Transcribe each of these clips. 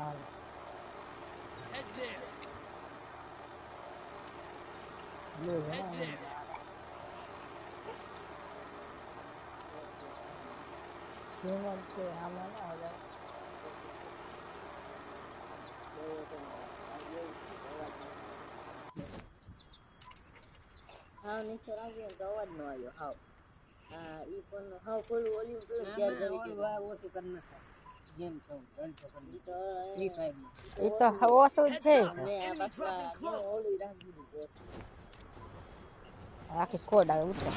હા Head there. Blue Head ને there. You want to છે આમાં ના આવે હાવ નીચે રાખીએ ને તો અવાજ ન આવ્યો હાવ હા ઈ પણ હાવ ખોલું ઓલી ઓછું કરી નાખો જેમ છો એ તો ઓછું જ. આખી સ્કોડ આવે ઉતરો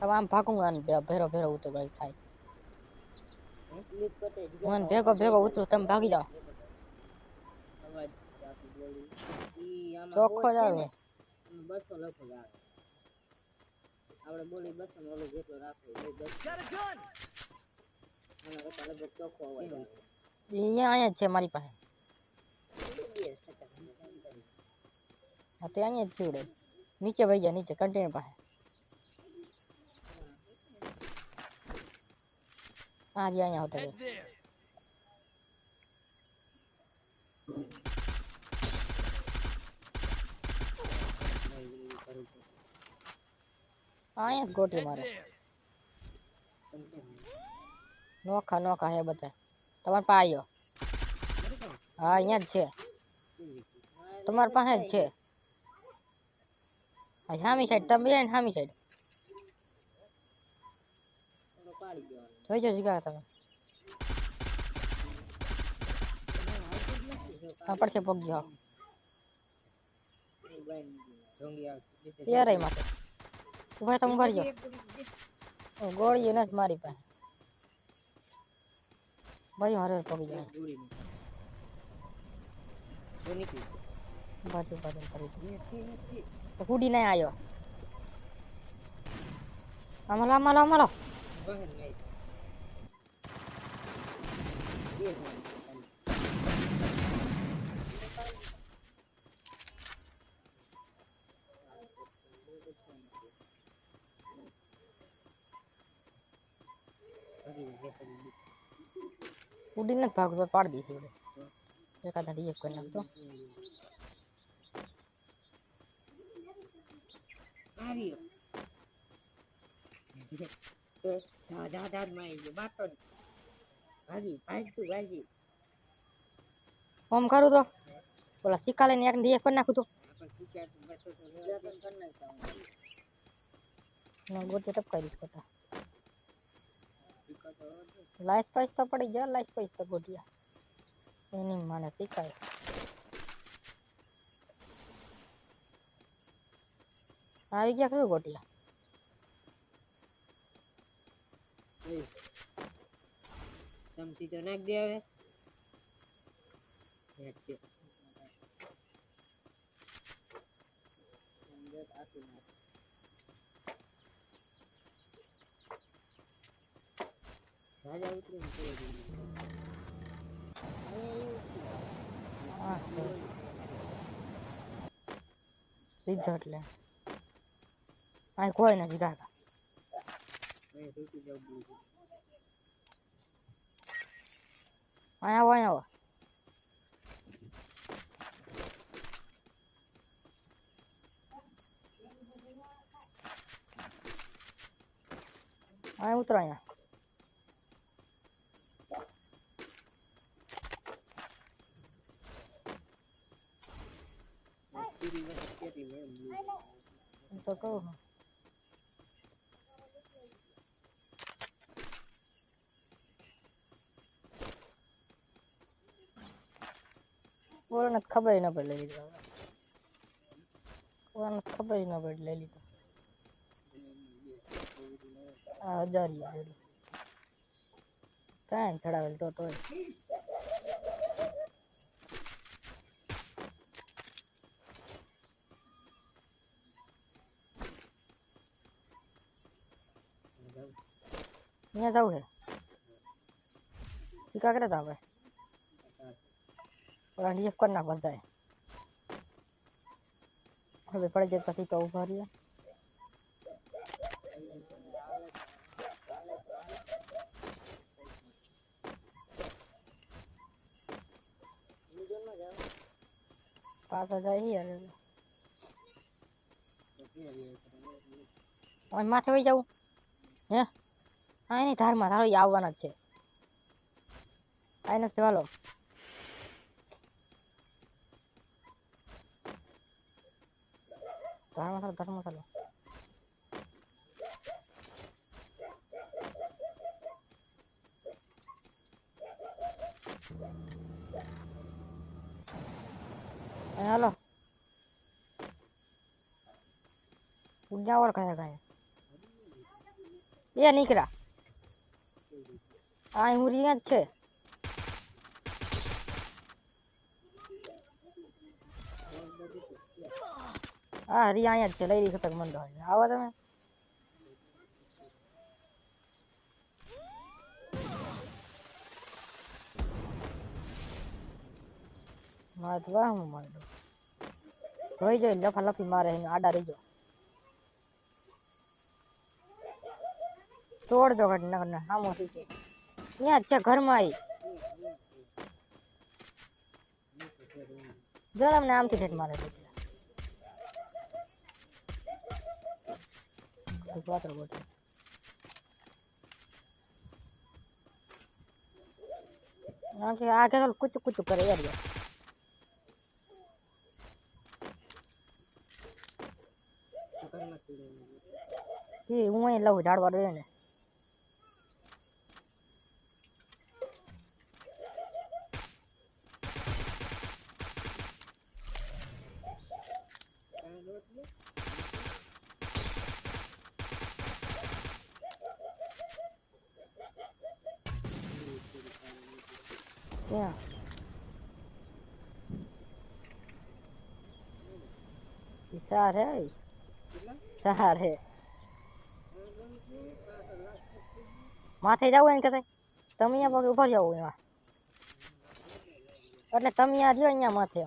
હવે આમ ભાગું આને ભેરો ભેરો ઉતરો ભાઈ થાય. હું? ભેગો ભેગો ઉતરું તમે ભાગી જાઓ. ચોખ્ખો જ આવે. બસો લખો જ આવે. આપણે બોલી બસો ને ઓલું જેટલો રાખો અહીંયા અહીંયા જ છે મારી પાસે બે છતાં હા તે અહીંયા જ જીવડે નીચે વહી જાય નીચે કન્ટેનર પાસે હા જી અહીંયા હોતો Head there. અહીંયા જ ગોટી Head મારે there. નોખા નોખા હે બધા. તમારે પાસે આવ્યો હા, અહીંયા જ છે. તમારી પાસે જ છે. હા સામી સાઈડ તમે જાય ને સામી સાઈડ ઓલો પાડી દેવાનો જોઈજો જીગા તમે. હા પડખે પગ જાઓ એ બાઈ નીકળી ઢોંગી આવે યાર માથે. ઊભા તમે ઊભા રહ્યો ગોળીઓ નથી મારી પાસે. ભાઈ મારે પડી જાય બાજુ બાજુ કરી હુડી નહીં આવ્યો આમાં લો આમાં લો આમાં લો બહાર નહીં બે જણ કુડી નથી ભાગતો પાડી દઈશું એકાદા ડીએફ કરી નાખતો ઓમ કરું તો. ઓલા સિક્કા લઈને એક ડીએફ કરી નાખું તો. ગોતે ટપકાઈ દીધું. લાઈસ પાઈસ તો પડી ગયા લાઈસ પાઈસ તો ગોટિયા એની મને શીખાય આવી ગયા કયું ગોટિયા ચમચી તો નાખ દે હવે. આપી નાખ. રાજા ઉતરે. સીધો એટલે અહીં કોઈ નથી કાકા અહીંયા આવો અહીંયા આવો. અહીંયા ઉતરો અહીંયા. એમ તો કહું છું. ઓલાને તો ખબર ન પડી લઈ લીધો ઓલાને તો ખબર ન પડી લઈ લીધો આ હજારિયા જોડી કાંઈ ચડાવેલ તો તોય અહીંયા જવું છે શીખા કરે તો આપણે ઓલા ડીએફ કરી નાખ બધાએ હવે પડી જાય પછી તો ઊભા રહીએ પાછા જાય છે યાર ઓય માથે વઈ જાવું હે હા એની ધારમાં ધારો ઈ આવવાના જ છે આઈ નથી હાલો ધારમાં ચાલો ધારમાં ચાલો એ હાલો ઉજાવળ કયા કયા એ નીકળ્યા આ હું રીયા જ છે. હા રિયા અહીંયા જ છે, લઈ રહી તક મંદો આવો તમે. મારે તો વાહ, હું મારે. જોઈ જોઈ, લફા લફી મારે આડા રહી જાઓ. તોડજો ઘટ નગર ને હામો થઈ છે ત્યાં જ છે ઘરમાં આવી જો તમને આમથી ઠેઠ મારે છે. વાતર બોટલ આમ કે આગે તો કુચું કુચું કરે યાર યાર. એ હું અહીં લઉં ઝાડવા રહે ને ઈ સાર હે. સાર હે માથે જવું એને કહેતા તમે અહીંયા પગે ઊભા જાવ એમાં. એટલે તમે અહીંયા રહ્યો અહીંયા માથે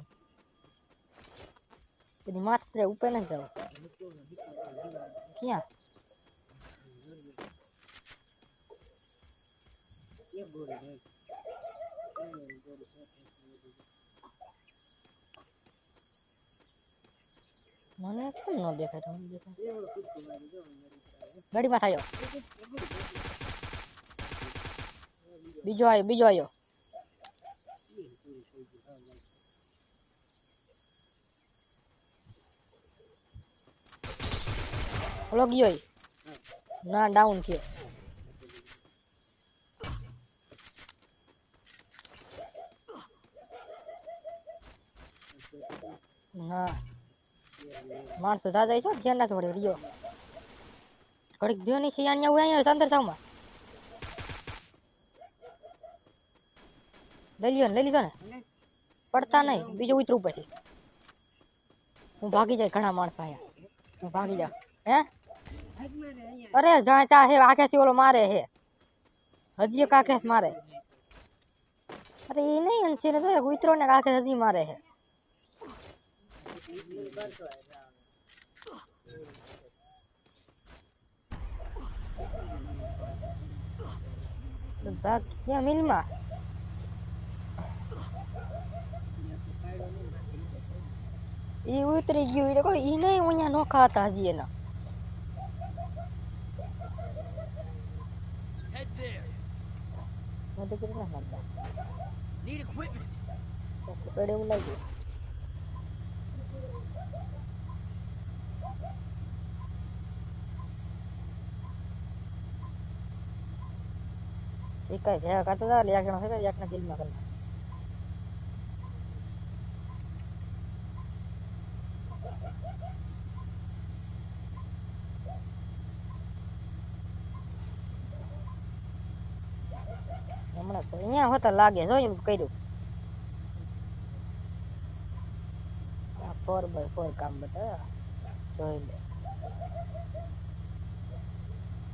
પછી માથે ઉપર નથી જવું. ક્યાં? મને કેમ ન દેખાય તમને દેખાય? ગાડીમાં થાય. બીજો આવ્યો બીજો આવ્યો ઓલો ગયો ના ડાઉન થયો. ના માણસો દાદા છો ધ્યાન ના પડે રહ્યો. ઘડીક દ્યો ની સિયાણી આવું અહીંયા અંદર સાવમાં લઈ લ્યો ને, લઈ લીધો ને. પડતા નહીં બીજું ઉતરવું પછી હું ભાગી જાય ઘણા માણસો અહીંયા. હું ભાગી જાઉં. હે? અરે જ્યાં ચા હે, આખેથી ઓલો મારે હે. હજી એક આખે મારે. અરે એ નહીં અંશી ને તો ઉતરો ને આખે હજી મારે હે. ભાગ ક્યાં મિલમાં ઈ ઉતરી ગયું એટલે કોઈ નહીં અહીંયા નોખા હતા હજી એના. મદદ કરી ના મારતા Need equipment. પેડે એવું લાગ્યું શીખાય ભેગા કરતા હતા એટલે એકના થતા એકના દિલમાં કરી હમણાં તો અહીંયા હોતા લાગે જો એમ કર્યું ફોર બાય ફોર કામ બધા જોઈ લે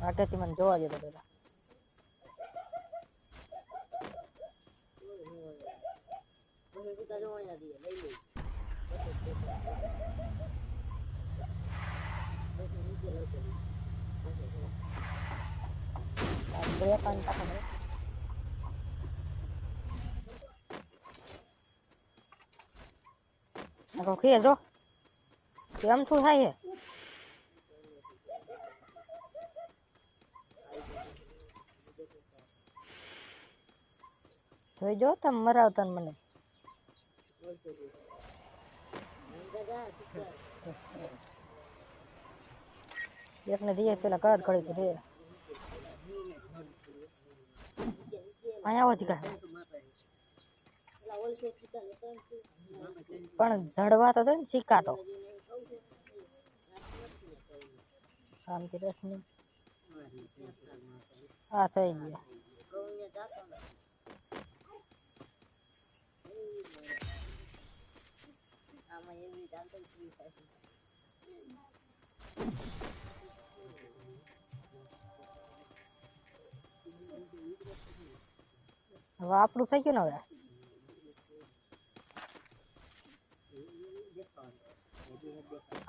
આગળથી મને જોવા પેલા પછી સીધા જો અહીંયાથી લઈ લઈ કાકા ને નકરો ખે જો કેમ શું થાય છે મને. એકને દઈએ, પેલા કર ખડી દે અહીંયા આવો જ કા પણ જડવા તો ને સિક્કા તો શાંતિ રખની હા, થઈ ગયા. હવે આપણું થઈ ગયું ને હવે?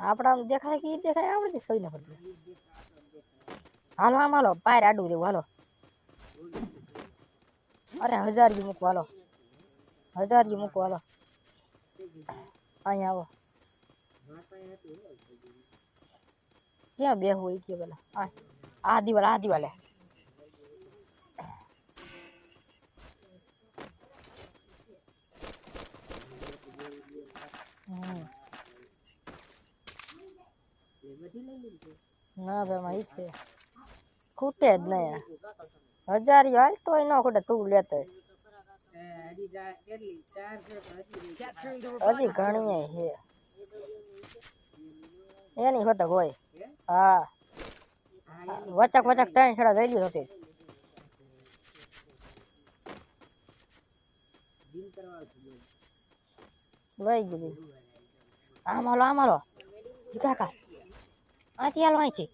આપણા દેખાય કે દેખાય આપણે કઈ ના પડતું હાલો આમ હાલો, પાયર આડું દેવું હાલો. અરે હજાર મૂકવા હાલો. હજાર જી હાલો. અહીંયા આવો. ક્યાં બેહવું હોય કે પેલા આ આ દિવાલ આ દિવાલે હમ ના ભાઈ માં ઈ છે ખૂટે જ નહીં હજારિયું હાલ તોય ન ખૂટે તું લેતો હોય. હજી જા કેટલી ચાર છે તો નહીં હોતક હોય. હા? વચક વચક ત્રણ છડા જઈ લીધો હતી. લઈ ગયું આમ હાલો આમ હાલો કાકા. અહીંથી હાલો અહીંથી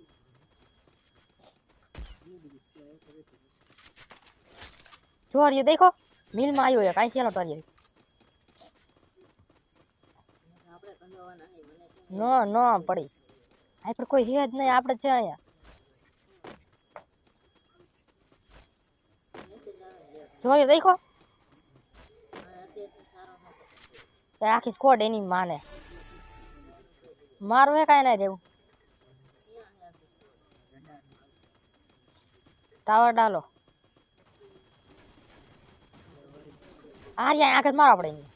જોરિયો દેખો. મિલમાં આવ્યો એક. અહીંથી હાલો ટોરિયો. આપણે ન ન પડી. આ પર કોઈ હે જ નહીં, આપણે છે અહીંયા. જોયો, દેખો. આખી સ્કોડ એની માને. મારું હે કાંઈ નહીં દેવું ટાવર ડાલો. આ રહ્યા આખે મારો આપણે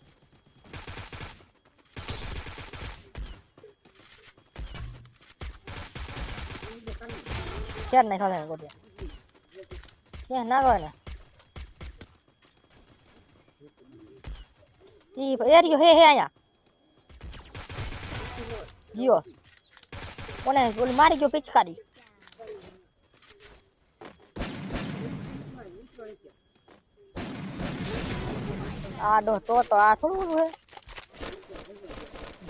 ખાલે ગોટિયા ક્યાં ના ગયો ને ઈ એરિયો હે હે અહીંયા ગયો કોને ઓલી મારી ગયો પિચકારી આડો તો તો આ થોડું હે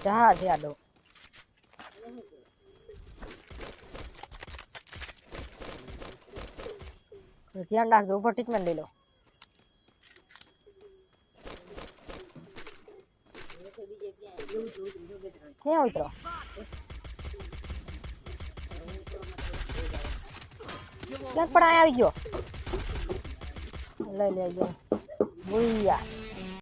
જહાજ આડો ધ્યાન રાખજો ઉપર ટ્રીટમેન્ટ લઈ લો. ક્યાં ઉતરો? ક્યાંક પણ અહીંયા આવી ગયો. લઈ લઈ ગયો. ભૂલ્યા